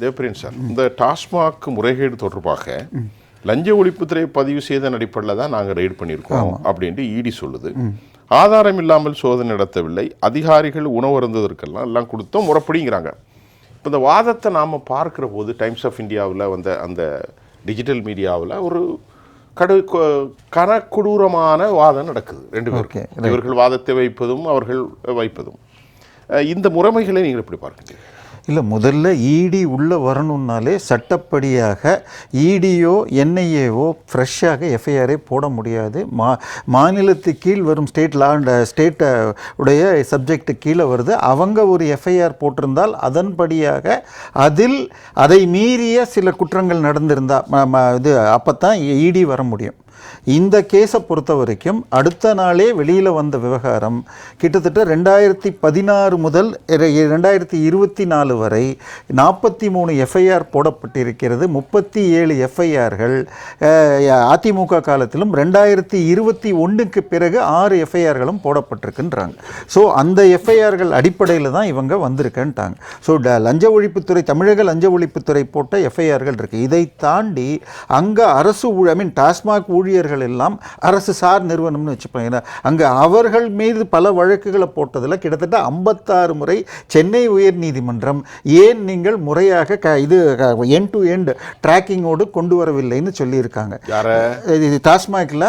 Devapriyan sir இந்த டாஸ்மாக் முறைகேடு தொடர்பாக லஞ்ச ஒழிப்புத்துறை பதிவு செய்த அடிப்படையில் தான் நாங்கள் ரெய்டு பண்ணியிருக்கோம் அப்படின்ட்டு இடி சொல்லுது. ஆதாரம் இல்லாமல் சோதனை நடத்தவில்லை. அதிகாரிகள் உணவு அருந்ததற்கெல்லாம் எல்லாம் கொடுத்தோம் முறைப்படிங்கிறாங்க. இப்போ இந்த வாதத்தை நாம் பார்க்கிற போது டைம்ஸ் ஆஃப் இந்தியாவில் வந்த அந்த டிஜிட்டல் மீடியாவில் ஒரு கடு கனக்கொடூரமான வாதம் நடக்குது ரெண்டு பேருக்கும். இவர்கள் வாதத்தை வைப்பதும் அவர்கள் வைப்பதும். இந்த முறைமைகளை நீங்கள் எப்படி பார்க்கிறீங்க இல்லை முதல்ல இடி உள்ளே வரணுன்னாலே சட்டப்படியாக இடியோ என்ஐஏவோ ஃப்ரெஷ்ஷாக எஃப்ஐஆரே போட முடியாது. மா மாநிலத்து கீழ் வரும் ஸ்டேட் லா ஸ்டேட் உடைய சப்ஜெக்ட் கீழே வருது. அவங்க ஒரு எஃப்ஐஆர் போட்டிருந்தால் அதன்படியாக அதில் அதை மீறிய சில குற்றங்கள் நடந்திருந்தால் இது அப்போ தான் இடி வர முடியும். இந்த கேஸை பொறுத்த வரைக்கும் அடுத்த நாளே வெளியில் வந்த விவகாரம் கிட்டத்தட்ட ரெண்டாயிரத்தி பதினாறு முதல் ரெண்டாயிரத்தி இருபத்தி நாலு வரை நாற்பத்தி மூணு எஃப்ஐஆர் போடப்பட்டிருக்கிறது. முப்பத்தி ஏழு எஃப்ஐஆர்கள் அதிமுக காலத்திலும் ரெண்டாயிரத்தி இருபத்தி ஒன்றுக்கு பிறகு ஆறு எஃப்ஐஆர்களும் போடப்பட்டிருக்குன்றாங்க. ஸோ அந்த எஃப்ஐஆர்கள் அடிப்படையில் தான் இவங்க வந்திருக்கேன்ட்டாங்க. ஸோ லஞ்ச ஒழிப்புத்துறை தமிழக லஞ்ச ஒழிப்புத்துறை போட்ட எஃப்ஐஆர்கள் இருக்குது இதை தாண்டி அங்கே அரசு ஐ மீன் டாஸ்மாக் ஊழியர்கள் எல்லாம் அரசு சார் நிறுவனம்னு வச்சுப்பாங்க அங்கே அவர்கள் மீது பல வழக்குகளை போட்டதில் கிட்டத்தட்ட ஐம்பத்தாறு முறை சென்னை உயர்நீதிமன்றம் ஏன் நீங்கள் முறையாக க இது என் டு எண்ட் ட்ராக்கிங்கோடு கொண்டு வரவில்லைன்னு சொல்லியிருக்காங்க. யார? இது டாஸ்மாகில்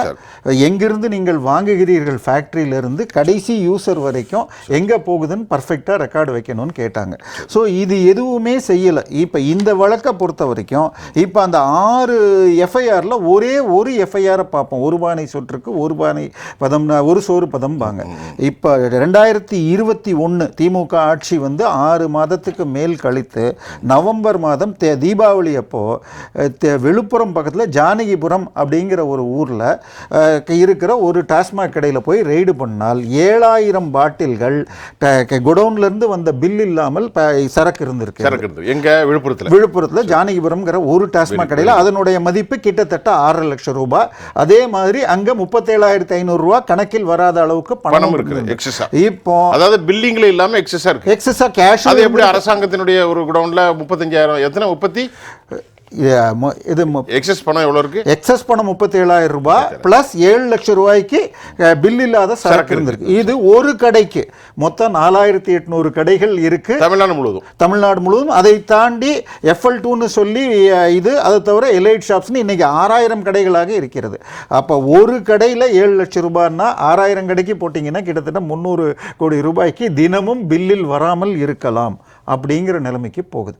எங்கிருந்து நீங்கள் வாங்குகிறீர்கள் ஃபேக்ட்ரியிலிருந்து கடைசி யூசர் வரைக்கும் எங்கே போகுதுன்னு பர்ஃபெக்டாக ரெக்கார்டு வைக்கணும்னு கேட்டாங்க. ஸோ இது எதுவுமே செய்யலை. இப்போ இந்த வழக்கை பொறுத்த வரைக்கும் இப்போ அந்த ஆறு எஃப்ஐஆரில் ஒரே ஒரு எஃப்ஐஆரை பார்ப்போம் ஒரு பானை சொற்றுக்கு ஒரு பானை பதம்னா ஒரு சோறு பதம்பாங்க. இப்போ ரெண்டாயிரத்தி இருபத்தி ஒன்று திமுக ஆட்சி வந்து ஆறு மாதத்துக்கு மேல் கழித்து நவம்பர் மாதம் தே தீபாவளி அப்போ அஹ், தே- விழுப்புரம் பக்கத்தில் ஜானகிபுரம் அப்படிங்கிற ஒரு ஊரில் இருக்கிற ஒரு டாஸ்மாக் கடையில் போய் ரெய்டு பண்ணால் ஏழாயிரம் பாட்டில்கள் குடோன்லேருந்து வந்த பில் இல்லாமல் சரக்கு இருந்திருக்கு. சரக்கு எங்க? விழுப்புரத்துல. விழுப்புரத்தில் ஜானகிபுரம்ங்கிற ஒரு டாஸ்மாக் கடையில் அதனுடைய மதிப்பு கிட்டத்தட்ட ஆறரை லட்சம் ரூபாய். அதே மாதிரி அங்கே முப்பத்தேழாயிரத்தி ஐநூறுரூவா கணக்கில் வராத அளவுக்கு பணம் இருக்குது. எக்ஸஸா இப்போ அதாவது பில்லிங்ல இல்லாம எக்ஸஸா இருக்கு. எக்ஸஸா கேஷ் அது எப்படி அரசாங்கத்தினுடைய ஒரு குடவுன்ல முப்பத்தஞ்சாயிரம் எத்தனை? முப்பத்தி? இது எக்ஸஸ் பணம் எவ்வளவு இருக்கு? எக்ஸஸ் பணம் முப்பத்தேழாயிரம் ரூபாய் பிளஸ் ஏழு லட்சம் ரூபாய்க்கு பில் இல்லாத சரக்கு இருந்திருக்கு. இது ஒரு கடைக்கு மொத்தம் நாலாயிரத்தி எட்நூறு கடைகள் இருக்கு. தமிழ்நாடு முழுவதும். தமிழ்நாடு முழுவதும். அதை தாண்டி எஃப்எல் டூன்னு சொல்லி இது அதை தவிர எலைட் ஷாப்ஸ்னு இன்னைக்கு ஆறாயிரம் கடைகளாக இருக்கிறது. அப்போ ஒரு கடையில் ஏழு லட்சம் ரூபாய்னா ஆறாயிரம் கடைக்கு போட்டிங்கன்னா கிட்டத்தட்ட முந்நூறு கோடி ரூபாய்க்கு தினமும் பில்லில் வராமல் இருக்கலாம் அப்படிங்கிற நிலைமைக்கு போகுது.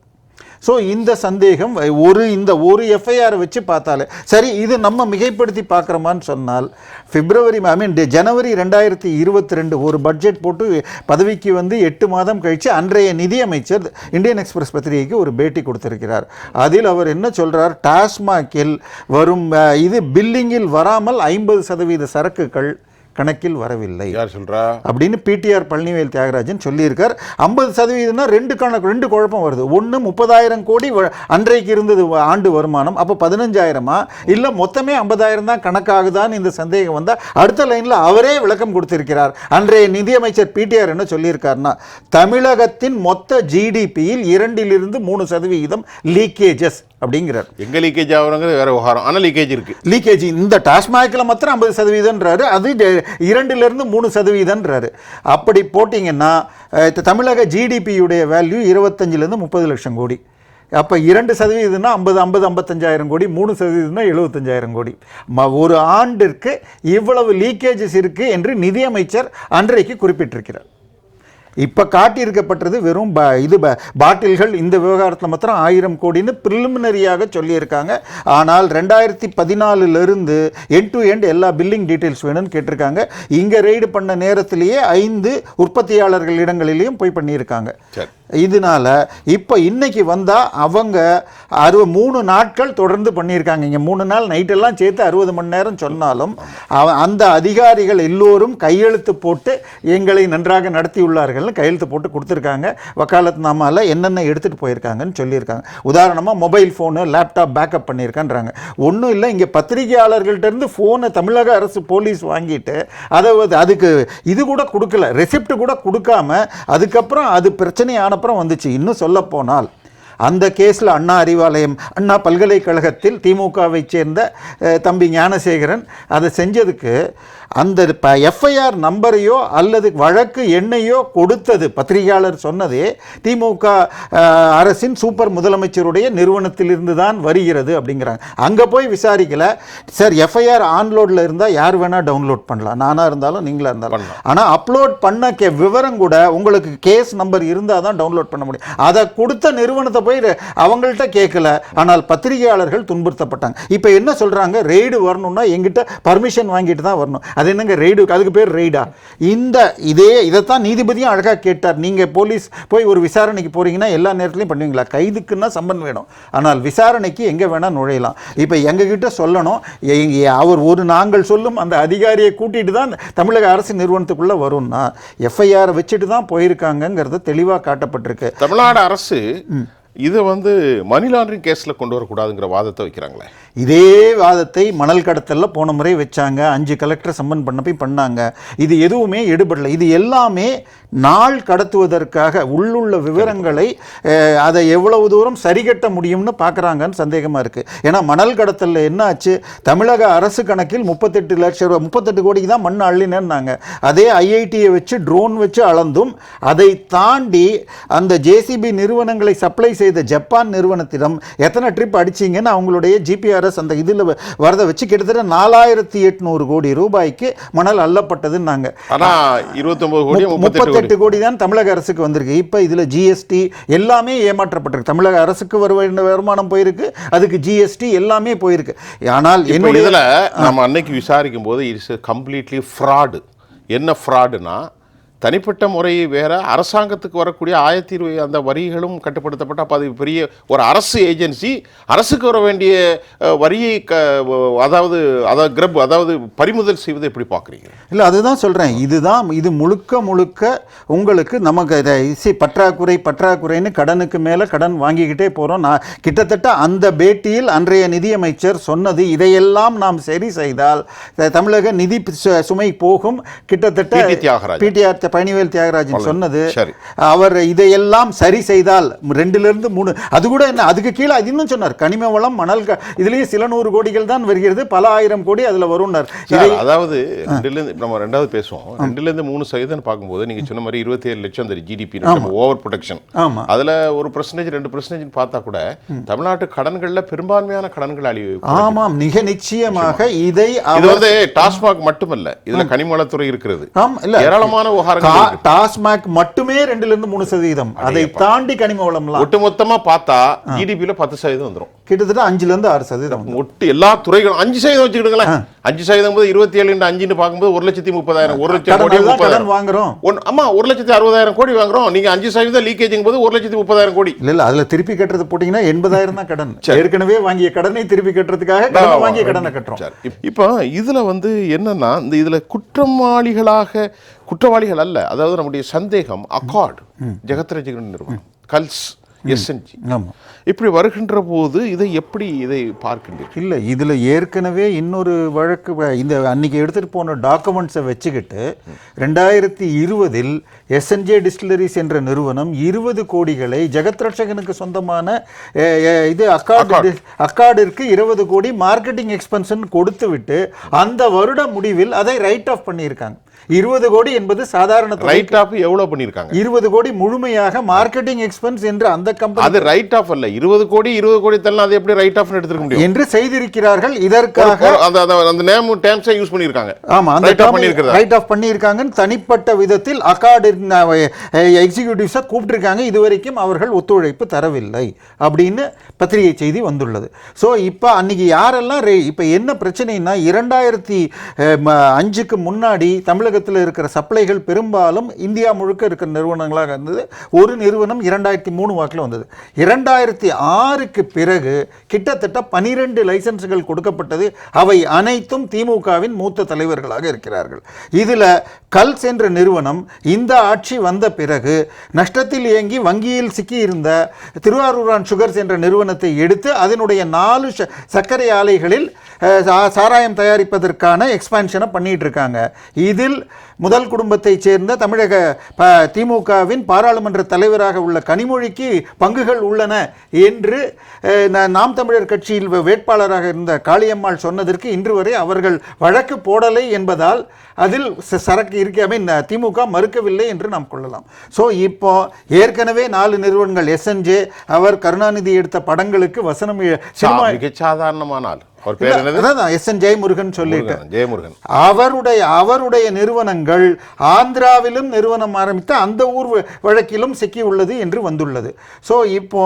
ஸோ இந்த சந்தேகம் ஒரு இந்த ஒரு எஃப்ஐஆர் வச்சு பார்த்தாலே சரி இது நம்ம மிகைப்படுத்தி பார்க்குறோமான்னு சொன்னால் பிப்ரவரி ஐ மீன் ஜனவரி ரெண்டாயிரத்தி இருபத்தி ரெண்டு ஒரு பட்ஜெட் போட்டு பதவிக்கு வந்து எட்டு மாதம் கழித்து அன்றைய நிதியமைச்சர் இந்தியன் எக்ஸ்பிரஸ் பத்திரிகைக்கு ஒரு பேட்டி கொடுத்திருக்கிறார். அதில் அவர் என்ன சொல்கிறார் டாஸ்மாகில் வரும் இது பில்லிங்கில் வராமல் ஐம்பது சதவீத சரக்குகள் கணக்கில் வரவில்லை. யார் சொல்றா? அப்படின்னு பிடிஆர் பழனிவேல் தியாகராஜன் சொல்லியிருக்கார். ஐம்பது சதவீதம்னா ரெண்டு கணக்கு ரெண்டு குழப்பம் வருது. ஒன்று முப்பதாயிரம் கோடி அன்றைக்கு இருந்தது ஆண்டு வருமானம். அப்போ பதினஞ்சாயிரமா? இல்லை மொத்தமே ஐம்பதாயிரம் தான் கணக்காகுதான்னு இந்த சந்தேகம் வந்தால் அடுத்த லைனில் அவரே விளக்கம் கொடுத்திருக்கிறார். அன்றைய நிதியமைச்சர் பிடிஆர் என்ன சொல்லியிருக்காருன்னா தமிழகத்தின் மொத்த ஜிடிபியில் இரண்டிலிருந்து மூணு சதவீதம் லீக்கேஜஸ் அப்படிங்கிறார். எங்க லீக்கேஜ் ஆகுறங்கிறது வேற விவகாரம். ஆனா லீக்கேஜ் இருக்கு. லீக்கேஜ் இந்த டாஸ்மாகில் மாத்திரம் ஐம்பது சதவீதம்ன்றாரு. அது இரண்டிலிருந்து மூணு சதவீதம்ன்றாரு. அப்படி போட்டிங்கன்னா தமிழக ஜிடிபியுடைய வேல்யூ இருபத்தஞ்சிலேருந்து முப்பது லட்சம் கோடி. அப்போ இரண்டு சதவீதம்னா ஐம்பது ஐம்பது ஐம்பத்தஞ்சாயிரம் கோடி. மூணு சதவீதம்னா எழுபத்தஞ்சாயிரம் கோடி. ம ஒரு ஆண்டிற்கு இவ்வளவு லீக்கேஜஸ் இருக்குது என்று நிதியமைச்சர் அன்றைக்கு குறிப்பிட்டிருக்கிறார். இப்போ காட்டியிருக்கப்பட்டது வெறும் ப இது ப பாட்டில்கள். இந்த விவகாரத்தில் மாத்திரம் ஆயிரம் கோடின்னு ப்ரிலிமினரியாக சொல்லியிருக்காங்க. ஆனால் ரெண்டாயிரத்தி பதினாலிருந்து எண்ட் டு எண்ட் எல்லா பில்லிங் டீட்டெயில்ஸ் வேணும்னு கேட்டிருக்காங்க. இங்கே ரெய்டு பண்ண நேரத்திலேயே ஐந்து உற்பத்தியாளர்கள் இடங்களிலையும் போய் பண்ணியிருக்காங்க. சரி. இதனால இப்போ இன்றைக்கி வந்தால் அவங்க அறுபது மூணு நாட்கள் தொடர்ந்து பண்ணியிருக்காங்க. இங்கே மூணு நாள் நைட்டெல்லாம் சேர்த்து அறுபது மணி நேரம் சொன்னாலும் அவ- அந்த அதிகாரிகள் எல்லோரும் கையெழுத்து போட்டு எங்களை நன்றாக நடத்தியுள்ளார்கள்னு கையெழுத்து போட்டு கொடுத்துருக்காங்க. வக்காலத்து நாமாவில் என்னென்ன எடுத்துகிட்டு போயிருக்காங்கன்னு சொல்லியிருக்காங்க. உதாரணமாக மொபைல் ஃபோனு லேப்டாப் பேக்கப் பண்ணியிருக்கான்றாங்க. ஒன்றும் இல்லை இங்கே பத்திரிகையாளர்கள்ட்டேருந்து ஃபோனை தமிழக அரசு போலீஸ் வாங்கிட்டு அதை அதுக்கு இது கூட கொடுக்கல ரெசிப்ட் கூட கொடுக்காம அதுக்கப்புறம் அது பிரச்சனையான அப்புறம் வந்துச்சு. இன்னும் சொல்ல போனால் அந்த கேஸில் அண்ணா அறிவாலயம் அண்ணா பல்கலைக்கழகத்தில் திமுகவை சேர்ந்த தம்பி ஞானசேகரன் அதை செஞ்சதுக்கு அந்த எஃப்ஐஆர் நம்பரையோ அல்லது வழக்கு எண்ணையோ கொடுத்தது. பத்திரிகையாளர் சொன்னதே திமுக அரசின் சூப்பர் முதலமைச்சருடைய நிறுவனத்திலிருந்து தான் வருகிறது அப்படிங்கிறாங்க. அங்கே போய் விசாரிக்கல. சார் எஃப்ஐஆர் ஆன்லோடில் இருந்தால் யார் வேணால் டவுன்லோட் பண்ணலாம். நானாக இருந்தாலும் நீங்களாக இருந்தாலும். ஆனால் அப்லோட் பண்ண கே விவரம் கூட உங்களுக்கு கேஸ் நம்பர் இருந்தால் தான் டவுன்லோட் பண்ண முடியும். அதை கொடுத்த நிறுவனத்தை போய் ரெ- அவங்கள்ட்ட கேட்கல ஆனால் பத்திரிகையாளர்கள் துன்புறுத்தப்பட்டாங்க. இப்போ என்ன சொல்கிறாங்க ரெய்டு வரணும்னா எங்கிட்ட பர்மிஷன் வாங்கிட்டு தான் வரணும். அது என்னங்க ரெய்டு? அதுக்கு பேர் ரெய்டா? இந்த இதே இதைத்தான் நீதிபதியும் அழகாக கேட்டார். நீங்கள் போலீஸ் போய் ஒரு விசாரணைக்கு போறீங்கன்னா எல்லா நேரத்துலையும் பண்ணுவீங்களா? கைதுக்குன்னா சம்பன் வேணும். ஆனால் விசாரணைக்கு எங்கே வேணால் நுழையலாம். இப்போ எங்ககிட்ட சொல்லணும். அவர் ஒரு நாங்கள் சொல்லும் அந்த அதிகாரியை கூட்டிட்டு தான் தமிழக அரசு நிறுவனத்துக்குள்ளே வரும்னா எஃப்ஐஆர் வச்சுட்டு தான் போயிருக்காங்கங்கிறது தெளிவாக காட்டப்பட்டிருக்கு. தமிழ்நாடு அரசு இதை வந்து மணி லாண்டரிங் கேஸ்ல கொண்டு வரக்கூடாதுங்கிற வாதத்தை வைக்கிறாங்களே? இதே வாதத்தை மணல் கடத்தல்ல போன முறை வச்சாங்க. அஞ்சு கலெக்டர் சம்மன் பண்ண போய் பண்ணாங்க. இது எதுவுமே எடுபடலை. இது எல்லாமே நாள் கடத்துவதற்காக உள்ளுள்ள விவரங்களை அதை எவ்வளவு தூரம் சரிகட்ட முடியும்னு பார்க்குறாங்கன்னு சந்தேகமாக இருக்குது ஏன்னா மணல் கடத்தலில் என்ன ஆச்சு தமிழக அரசு கணக்கில் முப்பத்தெட்டு லட்சம் ரூபா முப்பத்தெட்டு கோடிக்கு தான் மண் அள்ளினேன்னாங்க. அதே ஐஐடியை வச்சு ட்ரோன் வச்சு அளந்தும் அதை தாண்டி அந்த ஜேசிபி நிறுவனங்களை சப்ளை செய்த ஜப்பான் நிறுவனத்திடம் எத்தனை ட்ரிப் அடிச்சீங்கன்னு அவங்களுடைய ஜிபிஆர்எஸ் அந்த இதில் வரதை வச்சு கிட்டத்தட்ட நாலாயிரத்தி எட்நூறு கோடி ரூபாய்க்கு மணல் அள்ளப்பட்டதுன்னாங்க. முப்பத்தெட்டு கோடி. தான் தமிழக அரசுக்கு வந்திருக்கு. இப்போ இதில் ஜிஎஸ்டி எல்லாமே ஏமாற்றப்பட்டிருக்கு. தமிழக அரசுக்கு வர வருமானம் போயிருக்கு. அதுக்கு ஜிஎஸ்டி எல்லாமே போயிருக்கு. ஆனால் என்னுடைய இதுல நம்ம அன்னைக்கு விசாரிக்கும் போது இட்ஸ் கம்ப்ளீட்லி ஃப்ராடு என்ன ஃப்ராடுனா தனிப்பட்ட முறை வேற அரசாங்கத்துக்கு வரக்கூடிய ஆயிரத்தி இருபது அந்த வரிகளும் கட்டுப்படுத்தப்பட்ட அப்போ அது பெரிய ஒரு அரசு ஏஜென்சி அரசுக்கு வர வேண்டிய வரியை க அதாவது அதாவது கிரப் அதாவது பறிமுதல் செய்வதை எப்படி பார்க்குறீங்க? இல்லை அதுதான் சொல்கிறேன் இதுதான் இது முழுக்க முழுக்க உங்களுக்கு நமக்கு இதை சி பற்றாக்குறை பற்றாக்குறைன்னு கடனுக்கு மேலே கடன் வாங்கிக்கிட்டே போகிறோம் நான் கிட்டத்தட்ட அந்த பேட்டியில் அன்றைய நிதியமைச்சர் சொன்னது இதையெல்லாம் நாம் சரி செய்தால் தமிழக நிதி சுமை போகும். கிட்டத்தட்ட. பிடிஆர் பணிவேல் தியாகராஜன் சொன்னது. அவர் இதையெல்லாம் சரி செய்தால் ரெண்டுலேருந்து மூணு அது கூட என்ன அதுக்கு கீழே அது இன்னும் சொன்னார் கனிம வளம் மணல் இதுலயும் சில நூறு கோடிகள் தான் வருகிறது பல ஆயிரம் கோடி அதில் வரும்னார். அதாவது ரெண்டுல இருந்து நம்ம ரெண்டாவது பேசுவோம். ரெண்டுல இருந்து மூணு சதவீதம் பார்க்கும்போது நீங்க சொன்ன மாதிரி இருபத்தி ஏழு லட்சம் அந்த ஜிடிபி ஓவர் ப்ரொடெக்ஷன். அதுல ஒரு பர்சன்டேஜ் ரெண்டு பர்சன்டேஜ் பார்த்தா கூட தமிழ்நாட்டு கடன்கள்ல பெரும்பான்மையான கடன்கள் அழிவு ஆமாம் மிக நிச்சயமாக இதை இது வந்து டாஸ்மாக் மட்டுமல்ல இதுல கனிமவளத்துறை இருக்கிறது. ஏராளமான விவகாரங்கள் கா- இருக்கு. டாஸ்மாக் மட்டுமே ரெண்டுல இருந்து மூணு சதவீதம். அதை தாண்டி கனிம வளம்லாம். ஒட்டுமொத்தமா பார்த்தா ஜிடிபியில பத்து சதவீதம் வந்துரும். கிட்டத்தட்ட அஞ்சுல இருந்து ஆறு சதவீதம் ஒட்டு எல்லா துறைகளும் அஞ்சு சதவீதம் வச்சுக்கிடுங்களேன். அஞ்சு சதவீதம் போது இருபத்தி ஏழு அஞ்சுன்னு பார்க்கும்போது ஒரு லட்சத்தி முப்பதாயிரம் ஒரு லட்சம் கோடி முப்பதாயிரம். வாங்குறோம். ஆமா ஒரு லட்சத்தி அறுபதாயிரம் கோடி வாங்குறோம். நீங்க அஞ்சு சதவீதம் லீக்கேஜிங் போது ஒரு லட்சத்தி முப்பதாயிரம் கோடி. இல்ல இல்ல அதுல திருப்பி கட்டுறது போட்டீங்கன்னா எண்பதாயிரம் தான் கடன். ஏற்கனவே வாங்கிய கடனை திருப்பி கட்டுறதுக்காக கடன் வாங்கிய கடனை கட்டுறோம். இப்போ இதுல வந்து என்னன்னா இந்த இதுல குற்றவாளிகளாக குற்றவாளிகள் அல்ல. அதாவது நம்முடைய சந்தேகம் அக்கார்டு ஜெகத்ரஜகன் நிறுவனம் கல்ஸ் எஸ்என்ஜி இப்படி வருகின்ற போது இதை எப்படி இதை பார்க்கின்றீர்கள்? இல்லை இதில் ஏற்கனவே இன்னொரு வழக்கு இந்த அன்னைக்கு எடுத்துகிட்டு போன டாக்குமெண்ட்ஸை வச்சுக்கிட்டு ரெண்டாயிரத்தி இருபதில் எஸ்என்ஜே டிஸ்டிலரிஸ் என்ற நிறுவனம் இருபது கோடிகளை ஜெகத் ரட்சகனுக்கு சொந்தமான இது அக்கார்டு அக்கார்டிற்கு இருபது கோடி மார்க்கெட்டிங் எக்ஸ்பென்ஷன் கொடுத்து விட்டு அந்த வருட முடிவில் அதை ரைட் ஆஃப் பண்ணியிருக்காங்க. இருபது கோடி என்பது சாதாரண ரைட் ஆஃப் எவ்வளவு பண்ணிருக்காங்க இருபது கோடி முழுமையாக மார்க்கெட்டிங் எக்ஸ்பென்ஸ் என்று அந்த கம்பெனி அது ரைட் ஆஃப் அல்ல. இருபது கோடி இருபது கோடி தரலாம் அது எப்படி ரைட் ஆஃப் எடுத்துக்க முடியும்? என்று செய்திருக்கிறார்கள். இதற்காக அந்த அந்த- நேம் டேம்ஸை யூஸ் பண்ணிருக்காங்க ஆமா அந்த ரைட் ஆஃப் பண்ணிருக்கிறதா ரைட் ஆஃப் பண்ணியிருக்காங்கன்னு தனிப்பட்ட விதத்தில் அக்கார்டு எக்ஸிக்யூட்டிவ்ஸை கூப்பிட்டுருக்காங்க. இதுவரைக்கும் அவர்கள் ஒத்துழைப்பு தரவில்லை அப்படின்னு பத்திரிகை செய்தி வந்துள்ளது. ஸோ இப்போ அன்னைக்கு யாரெல்லாம் இப்போ என்ன பிரச்சனைனா இரண்டாயிரத்தி ம- அஞ்சுக்கு முன்னாடி உலகத்தில் இருக்கிற சப்ளைகள் பெரும்பாலும் இந்தியா முழுக்க இருக்கிற நிறுவனங்களாக இருந்தது. ஒரு நிறுவனம் இரண்டாயிரத்தி மூணு வாக்கில் வந்தது. இரண்டாயிரத்தி ஆறுக்கு பிறகு கிட்டத்தட்ட பனிரெண்டு லைசன்ஸ்கள் கொடுக்கப்பட்டது. அவை அனைத்தும் திமுகவின் மூத்த தலைவர்களாக இருக்கிறார்கள். இதில் கல்ஸ் என்ற நிறுவனம் இந்த ஆட்சி வந்த பிறகு நஷ்டத்தில் இயங்கி வங்கியில் சிக்கியிருந்த திருவாரூரான் சுகர்ஸ் என்ற நிறுவனத்தை எடுத்து அதனுடைய நாலு ச- சர்க்கரை ஆலைகளில் சாராயம் தயாரிப்பதற்கான எக்ஸ்பான்ஷனை பண்ணிகிட்டு இருக்காங்க. இதில் முதல் குடும்பத்தைச் சேர்ந்த தமிழக ப திமுகவின் பாராளுமன்ற தலைவராக உள்ள கனிமொழிக்கு பங்குகள் உள்ளன என்று நாம் தமிழர் கட்சியில் வேட்பாளராக இருந்த காளியம்மாள் சொன்னதற்கு இன்று வரை அவர்கள் வழக்கு போடலை என்பதால் அதில் சரக்கு இருக்க ஐ மீன் திமுக மறுக்கவில்லை என்று நாம் கொள்ளலாம். ஸோ இப்போ ஏற்கனவே நாலு நிறுவனங்கள் எஸ்என்ஜே அவர் கருணாநிதி எடுத்த படங்களுக்கு வசனம் எ- சினிமா மிக ஆள். அவர் பேர் என்னது? எஸ் என் ஜெயமுருகன் சொல்லிட்டு. முருகன், ஜெயமுருகன். அவருடைய அவருடைய நிறுவனங்கள் ஆந்திராவிலும் நிறுவனம் ஆரம்பித்த அந்த ஊர் வழக்கிலும் சிக்கி உள்ளது என்று வந்துள்ளது. ஸோ இப்போ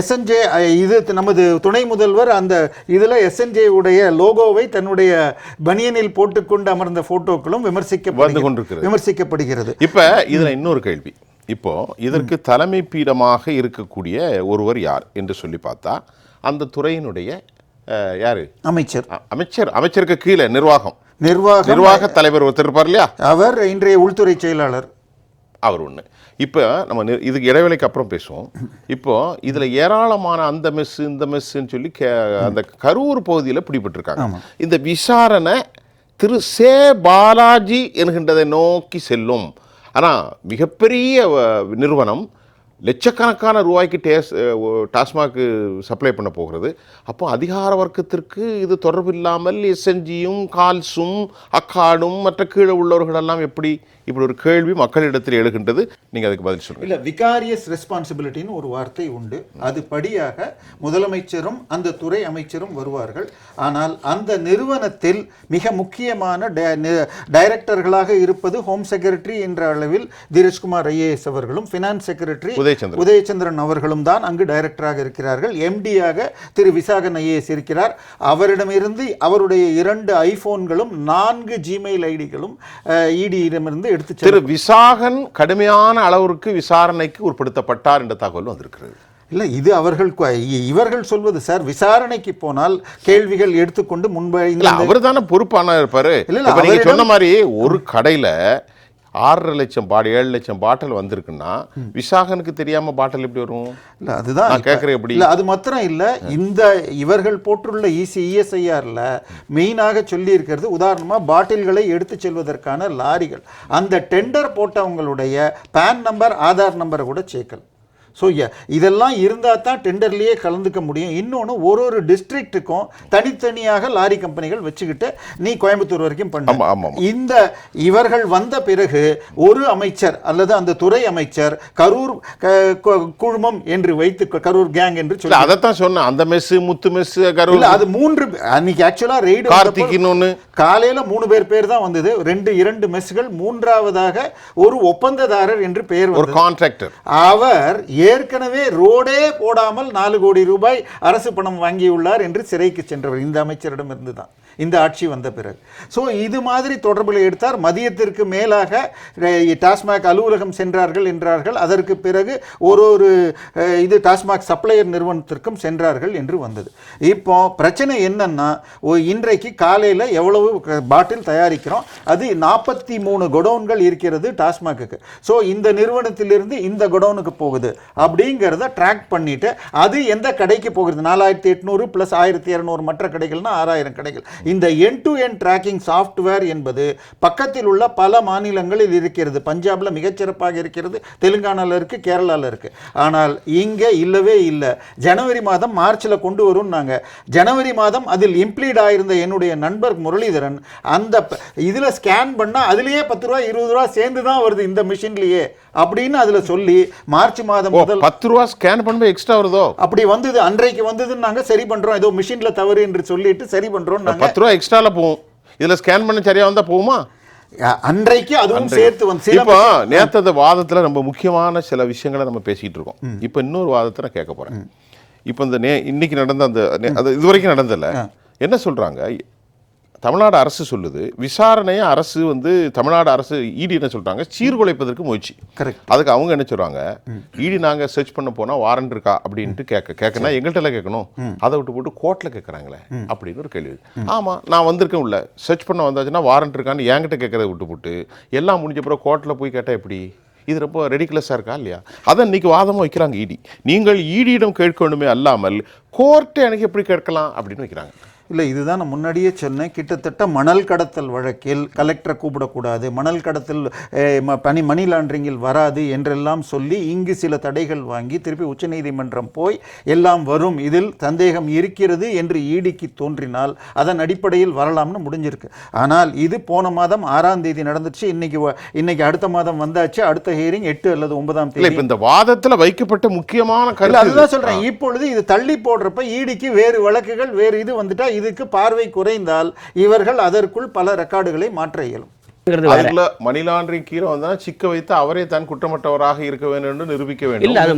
எஸ்என்ஜே இது நமது துணை முதல்வர் அந்த இதில் எஸ்என்ஜே உடைய லோகோவை தன்னுடைய பனியனில் போட்டுக்கொண்டு அமர்ந்த போட்டோக்களும் விமர்சிக்க விமர்சிக்கப்படுகிறது. இப்ப இதுல இன்னொரு கேள்வி. இப்போ இதற்கு தலைமை பீடமாக இருக்கக்கூடிய ஒருவர் யார் என்று சொல்லி பார்த்தா அந்த துறையினுடைய யாரு? அமைச்சர். அமைச்சர். அமைச்சருக்கு கீழே நிர்வாகம். நிர்வாகம் நிர்வாக தலைவர் ஒருத்தர் இருப்பார் இல்லையா? அவர் இன்றைய உள்துறை செயலாளர். அவர் ஒன்று இப்போ நம்ம இதுக்கு இடைவேளைக்கு அப்புறம் பேசுவோம். இப்போ இதில் ஏராளமான அந்த மெஸ் இந்த மெஸ்ஸுன்னு சொல்லி கே அந்த கரூர் பகுதியில் பிடிபட்டிருக்காங்க. இந்த விசாரணை திரு சே பாலாஜி என்கின்றதை நோக்கி செல்லும். ஆனால் மிகப்பெரிய நிறுவனம் லட்சக்கணக்கான ரூபாய்க்கு டேஸ் டாஸ்மாக் சப்ளை பண்ண போகிறது. அப்போ அதிகார வர்க்கத்திற்கு இது தொடர்பு இல்லாமல் எஸ்என்ஜியும் கால்ஸும் அக்காடும் மற்ற கீழே உள்ளவர்கள் எல்லாம் எப்படி இப்படி ஒரு கேள்வி மக்களிடத்தில் எழுகின்றது? நீங்கள் அதுக்கு பதில் சொல்லுங்கள் இல்ல விகாரியஸ் ரெஸ்பான்சிபிலிட்டின்னு ஒரு வார்த்தை உண்டு. அது படியாக முதலமைச்சரும் அந்த துறை அமைச்சரும் வருவார்கள். ஆனால் அந்த நிறுவனத்தில் மிக முக்கியமான டைரக்டர்களாக இருப்பது ஹோம் செக்ரட்டரி என்ற அளவில் தீரஜ்குமார் ஐஏஎஸ் அவர்களும் ஃபினான்ஸ் செக்ரட்டரி உதயச்சந்திரன். உதயச்சந்திரன் அவர்களும் தான் அங்கு டைரக்டராக இருக்கிறார்கள். எம்டியாக திரு விசாகன் ஐஏஎஸ் இருக்கிறார். அவரிடமிருந்து அவருடைய இரண்டு ஐபோன்களும் நான்கு ஜிமெயில் ஐடிகளும் இடியிடமிருந்து எடுத்து செல்ல திரு விசாகன் கடுமையான அளவிற்கு விசாரணைக்கு உட்படுத்தப்பட்டார் என்ற தகவல் வந்திருக்கிறது. இல்லை இது அவர்கள் இவர்கள் சொல்வது சார் விசாரணைக்கு போனால் கேள்விகள் எடுத்துக்கொண்டு முன்பு அவர் தானே பொறுப்பான இருப்பாரு. இல்ல, இல்ல, இப்ப நீங்க அவரிடம்- சொன்ன மாதிரி ஒரு கடையில ஆறரை லட்சம் பாட்டில் ஏழு லட்சம் பாட்டில் வந்திருக்குன்னா விசாகனுக்கு தெரியாம பாட்டில் எப்படி வரும்? இல்லை அதுதான் நான் கேட்கிறேன் எப்படி? இல்ல அது மாத்திரம் இல்லை. இந்த இவர்கள் போட்டுள்ள இசி இஎஸ்ஐஆரில் மெயினாக சொல்லி இருக்கிறது உதாரணமாக பாட்டில்களை எடுத்து செல்வதற்கான லாரிகள். அந்த டெண்டர் போட்டவங்களுடைய பேன் நம்பர் ஆதார் நம்பரை கூட சேர்க்கல ஸோ இதெல்லாம் இருந்தால் தான் டெண்டர்லேயே கலந்துக்க முடியும். இன்னொன்று ஒரு ஒரு டிஸ்ட்ரிக்ட்டுக்கும் தனித்தனியாக லாரி கம்பெனிகள் வச்சுக்கிட்டு நீ கோயம்புத்தூர் வரைக்கும் பண்ண. இந்த இவர்கள் வந்த பிறகு ஒரு அமைச்சர் அல்லது அந்த துறை அமைச்சர் கரூர் குழுமம் என்று வைத்து கரூர் கேங் என்று சொல்லி அதைத்தான் சொன்னேன். அந்த மெஸ் முத்து மெஸ் கரூர் அது மூன்று அன்னைக்கு ஆக்சுவலா ரெய்டு கார்த்திக் காலையில மூணு பேர் பேர் தான் வந்தது. ரெண்டு இரண்டு மெஸ்கள் மூன்றாவதாக ஒரு ஒப்பந்ததாரர் என்று பெயர் ஒரு கான்ட்ராக்டர் அவர் ஏற்கனவே ரோடே போடாமல் நாலு கோடி ரூபாய் அரசு பணம் வாங்கியுள்ளார் என்று சிறைக்கு சென்றவர். இந்த அமைச்சரிடம் இருந்து தான் இந்த ஆட்சி வந்த பிறகு. ஸோ இது மாதிரி தொடர்பில் எடுத்தார். மதியத்திற்கு மேலாக டாஸ்மாக் அலுவலகம் சென்றார்கள் என்றார்கள். அதற்கு பிறகு ஒரு ஒரு இது டாஸ்மாக் சப்ளையர் நிறுவனத்திற்கும் சென்றார்கள் என்று வந்தது. இப்போ பிரச்சனை என்னன்னா ஓ- இன்றைக்கு காலையில் எவ்வளவு க- பாட்டில் தயாரிக்கிறோம்? அது நாற்பத்தி மூணு கொடவுன்கள் இருக்கிறது டாஸ்மாக்கு ஸோ இந்த நிறுவனத்திலிருந்து இந்த கொடவுனுக்கு போகுது. அப்படிங்கிறத ட்ராக் பண்ணிட்டு அது எந்த கடைக்கு போகிறது? நாலாயிரத்தி எட்நூறு ப்ளஸ் ஆயிரத்தி இரநூறு மற்ற கடைகள்னா ஆறாயிரம் கடைகள். இந்த end to end tracking software என்பது பக்கத்தில் உள்ள பல மாநிலங்களில் இருக்கிறது. பஞ்சாபில் மிகச்சிறப்பாக இருக்கிறது தெலுங்கானாவில் இருக்குது கேரளாவில் இருக்குது ஆனால் இங்கே இல்லவே இல்லை. ஜனவரி மாதம் மார்ச்சில் கொண்டு வரும்னாங்க. ஜனவரி மாதம் அதில் இம்ப்ளீட் ஆயிருந்த என்னுடைய நண்பர் முரளிதரன் அந்த இதில் ஸ்கேன் பண்ணால் அதுலேயே பத்து ரூபா இருபது ரூபா சேர்ந்து தான் வருது இந்த மிஷின்லேயே அப்படின்னு அதில் சொல்லி மார்ச் மாதம் ஓ முதல் பத்து ரூபா ஸ்கேன் பண்ணும்போது எக்ஸ்ட்ரா வருதோ? அப்படி வந்தது அன்றைக்கு வந்ததுன்னு நாங்க சரி பண்றோம். ஏதோ மிஷின்ல தவறு என்று சொல்லிட்டு சரி பண்றோம் நாங்க பத்து ரூபா எக்ஸ்ட்ரால போகும். இதுல ஸ்கேன் பண்ண சரியா வந்தா போகுமா? அன்றைக்கு அதுவும் சேர்த்து வந்து இப்போ நேத்து அந்த வாதத்துல ரொம்ப முக்கியமான சில விஷயங்களை நம்ம பேசிட்டு இருக்கோம். இப்போ இன்னொரு வாதத்தை நான் கேட்க போறேன். இப்போ இந்த நே இன்னைக்கு நடந்த அந்த அது இதுவரைக்கும் நடந்தல என்ன சொல்றாங்க? தமிழ்நாடு அரசு சொல்லுது விசாரணையை அரசு வந்து தமிழ்நாடு அரசு இடி என்ன சொல்றாங்க? சீர்குலைப்பதற்கு முயற்சி. Correct. அதுக்கு அவங்க என்ன சொல்றாங்க? இடி நாங்க சர்ச் பண்ண போனா வாரண்ட் இருக்கா? அப்படின்ட்டு கேட்க கேட்கணும் எங்கள்கிட்ட எல்லாம் கேட்கணும் அதை விட்டு போட்டு கோர்ட்ல கேட்கறாங்களே அப்படின்னு ஒரு கேள்வி. ஆமா நான் வந்திருக்கேன் உள்ள. சர்ச் பண்ண வந்தாச்சுன்னா வாரண்ட் இருக்கான்னு என்கிட்ட கேட்கறத விட்டு போட்டு எல்லாம் முடிஞ்ச பிறகு கோர்ட்ல போய் கேட்டா எப்படி? இது ரொம்ப ரெடிகுலஸாக இருக்கா இல்லையா? அதை இன்னைக்கு வாதமாக வைக்கிறாங்க இடி. நீங்கள் ஈடியிடம் கேட்கணுமே அல்லாமல் கோர்ட்டை எனக்கு எப்படி கேட்கலாம்? அப்படின்னு வைக்கிறாங்க. இல்லை இதுதான் நான் முன்னாடியே சொன்னேன். கிட்டத்தட்ட மணல் கடத்தல் வழக்கில் கலெக்டரை கூப்பிடக்கூடாது. மணல் கடத்தல் பனி மணி லாண்டரிங்கில் வராது என்றெல்லாம் சொல்லி இங்கு சில தடைகள் வாங்கி திருப்பி உச்சநீதிமன்றம் போய் எல்லாம் வரும். இதில் சந்தேகம் இருக்கிறது என்று ஈடிக்கு தோன்றினால் அதன் அடிப்படையில் வரலாம்னு முடிஞ்சிருக்கு. ஆனால் இது போன மாதம் ஆறாம் தேதி நடந்துச்சு. இன்னைக்கு இன்னைக்கு அடுத்த மாதம் வந்தாச்சு. அடுத்த ஹியரிங் எட்டு அல்லது ஒன்பதாம் தேதி. இந்த வாதத்துல வைக்கப்பட்ட முக்கியமான கருத்து அதுதான் இது. சொல்றேன். இப்பொழுது இது தள்ளி போடுறப்ப ஈடிக்கு வேறு வழக்குகள் வேறு இது வந்துட்டா இதுக்கு பார்வை குறைந்தால் இவர்கள் அதற்குள் பல ரெக்கார்டுகளை மாற்ற இயலும். மணி லாண்டரிங் கீழே வந்தா சிக்க வைத்து அவரே தான் குற்றமற்றவராக இருக்க வேண்டும் என்று நிரூபிக்க வேண்டும். இல்ல, அது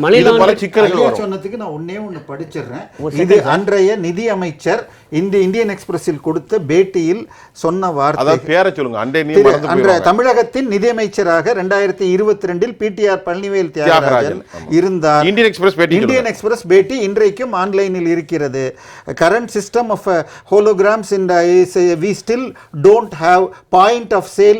ஐயா வரும். சொன்னதுக்கு நான் ஒண்ணே ஒண்ணு படிச்சிடுறேன். இது அன்றைய நிதி அமைச்சர் இந்த இந்தியன் எக்ஸ்பிரஸில் கொடுத்த பேட்டியில் சொன்ன வார்த்தை. அதாவது பேரை சொல்லுங்க அண்டே நீ திரு- மறந்து அன்ற போயிடுவாங்க. தமிழகத்தின் நிதியமைச்சராக ரெண்டாயிரத்தி இருபத்தி ரெண்டில் பிடிஆர் பழனிவேல் தியாகராஜன் தியாகராஜன், இருந்தார். இந்தியன் எக்ஸ்பிரஸ் பேட்டி இந்தியன் எக்ஸ்பிரஸ் பேட்டி இன்றைக்கும் ஆன்லைனில் இருக்கிறது. Current system of holograms in we still don't have point of sale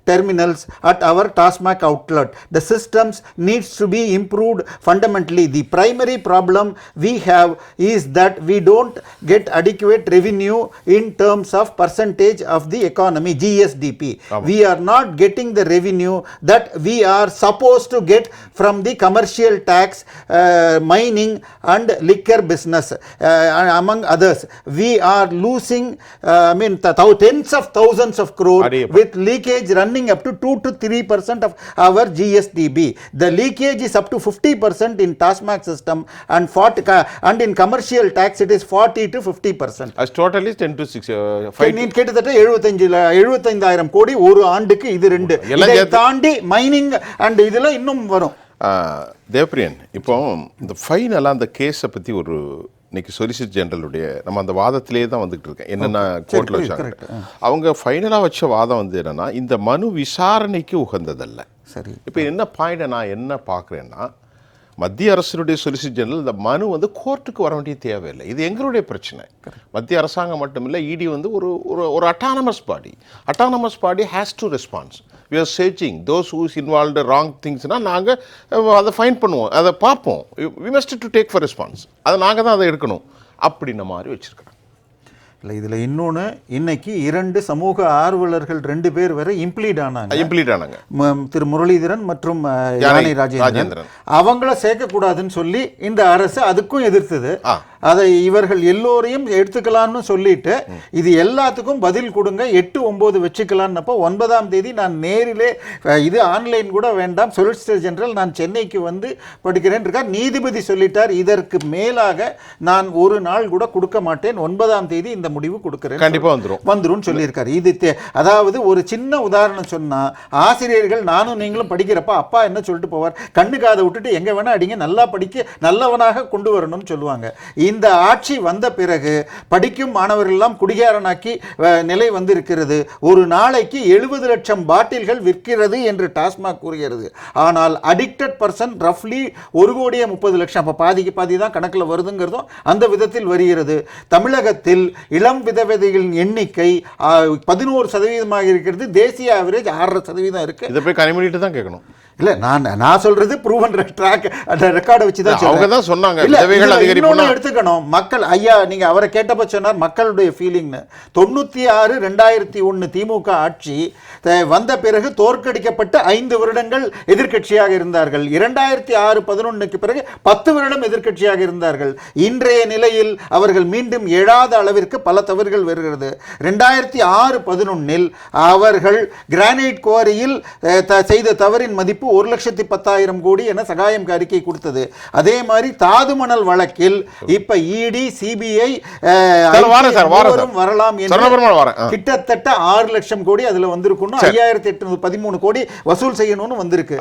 terminals at our Tasmac outlet. The systems needs to be improved fundamentally. The primary problem we have is that we don't get adequate revenue in terms of percentage of the economy, GSDP. We are not getting the revenue that we are supposed to get from the commercial tax, uh, mining and liquor business uh, among others. We are losing, uh, I mean, th- tens of thousands of crore with leakage run running up to 2 to 3 percent of our GSDB. The leakage is up to 50 percent in TASMAC system and 40, ca- and in commercial tax it is 40 to 50 percent. as total is 10 to 6 uh, 5 நீ கிட்டத்தட்ட எழுபத்தஞ்சு எழுபத்தைந்தாயிரம் கோடி ஒரு ஆண்டுக்கு இது ரெண்டு இதை தாண்டி மைனிங் அண்ட் இதுல இன்னும் வரும் ஆஹ், தேவப்பிரியன் இப்போ இந்த ஃபைனலாக அந்த கேஸை பற்றி ஒரு இன்னைக்கு சொலிசிட் ஜெனரலுடைய நம்ம அந்த வாதத்திலே தான் வந்துகிட்டு இருக்கேன். என்னென்ன கோர்ட்டில் வச்சாங்க. அவங்க ஃபைனலாக வச்ச வாதம் வந்து என்னன்னா இந்த மனு விசாரணைக்கு உகந்ததல்ல. சரி. இப்போ என்ன பாயிண்டை நான் என்ன பார்க்குறேன்னா மத்திய அரசினுடைய சொலிசிட் ஜெனரல் இந்த மனு வந்து கோர்ட்டுக்கு வர வேண்டிய தேவையில்லை. இது எங்களுடைய பிரச்சனை. மத்திய அரசாங்கம் மட்டுமில்லை இடி வந்து ஒரு ஒரு ஒரு autonomous body autonomous body has to response we are chasing those who's involved wrong திங்ஸ்னால் நாங்கள் அதை ஃபைன் பண்ணுவோம் அதை பார்ப்போம். We must to take for response அதை நாங்கள் தான் அதை எடுக்கணும். அப்படின்ன மாதிரி வச்சுருக்கிறோம். இல்லை இதில் இன்னொன்று இன்னைக்கு இரண்டு சமூக ஆர்வலர்கள் ரெண்டு பேர் வரை இம்ப்ளீட் ஆனாங்க. இம்ப்ளீட் ஆனாங்க. திரு முரளிதரன் மற்றும் யானை ராஜேந்திரன். அவங்கள சேர்க்கக்கூடாதுன்னு சொல்லி இந்த அரசு அதுக்கும் எதிர்த்தது. அதை இவர்கள் எல்லோரையும் எடுத்துக்கலாம்னு சொல்லிட்டு இது எல்லாத்துக்கும் பதில் கொடுங்க. எட்டு ஒன்பது வச்சுக்கலான்னப்போ ஒன்பதாம் தேதி நான் நேரிலே இது ஆன்லைன் கூட வேண்டாம். சொலிசிட்டர் ஜெனரல் நான் சென்னைக்கு வந்து படிக்கிறேன் இருக்கார். நீதிபதி சொல்லிட்டார். இதற்கு மேலாக நான் ஒரு நாள் கூட கொடுக்க மாட்டேன். ஒன்பதாம் தேதி இந்த முடிவு கொடுக்கிறேன். கண்டிப்பா வந்துரும். வந்துரும் சொல்லியிருக்காரு. இது தே- அதாவது ஒரு சின்ன உதாரணம் சொன்னா ஆசிரியர்கள் நானும் நீங்களும் படிக்கிறப்ப அப்பா என்ன சொல்லிட்டு போவார்? கண்ணு காதை விட்டுட்டு எங்க வேணா அடிங்க நல்லா படிக்க நல்லவனாக கொண்டு வரணும்னு சொல்லுவாங்க. இந்த ஆட்சி வந்த பிறகு படிக்கும் மாணவர்கள் எல்லாம் குடிகாரனாக்கி நிலை வந்திருக்கிறது. ஒரு நாளைக்கு எழுபது லட்சம் பாட்டில்கள் விற்கிறது என்று டாஸ்மாக் கூறுகிறது. ஆனால் அடிக்டட் பர்சன் ரஃப்லி ஒரு கோடியே முப்பது லட்சம். அப்போ பாதிக்கு பாதி தான் கணக்கில் வருதுங்கிறதும் அந்த விதத்தில் வருகிறது. தமிழகத்தில் இளம் விதவைகளின் எண்ணிக்கை பதினோரு சதவீதமாக இருக்கிறது. தேசிய ஆவரேஜ் ஆறரை சதவீதம் இருக்குது இதை போய் கனிமொழிட்டு தான் கேட்கணும். இல்ல நான் நான் சொல்றது ப்ரூவன் ட்ராக் அந்த ரெக்கார்டை வச்சு தான் அவங்க தான் சொன்னாங்க, இல்ல எடுத்துக்கணும். மக்கள் ஐயா நீங்க அவரை கேட்டப்ப சொன்னார் மக்களுடைய ஃபீலிங்னு தொண்ணூத்தி ஆறு ரெண்டாயிரத்தி ஒன்னு திமுக ஆட்சி வந்த பிறகு தோற்கடிக்கப்பட்டு ஐந்து வருடங்கள் எதிர்க்கட்சியாக இருந்தார்கள். இரண்டாயிரத்தி ஆறு பதினொன்னுக்கு பிறகு பத்து வருடம் எதிர்க்கட்சியாக இருந்தார்கள். இன்றைய நிலையில் அவர்கள் மீண்டும் எழாத அளவிற்கு பல தவறுகள் வருகிறது. ரெண்டாயிரத்தி ஆறு பதினொன்னில் அவர்கள் கிரானைட் குவாரியில் செய்த தவறின் மதிப்பு ஒரு லட்சத்தி பத்தாயிரம் கோடி என சகாயம் அறிக்கை கொடுத்தது அதே மாதிரி தாதுமணல் வழக்கில் இப்ப இடி சிபிஐ. வரலாம். கிட்டத்தட்ட ஆறு லட்சம் கோடி அதுல வந்திருக்கணும் ஐயாயிரத்தி எட்நூத்தி பதிமூணு கோடி வசூல் செய்யணும்னு வந்திருக்கு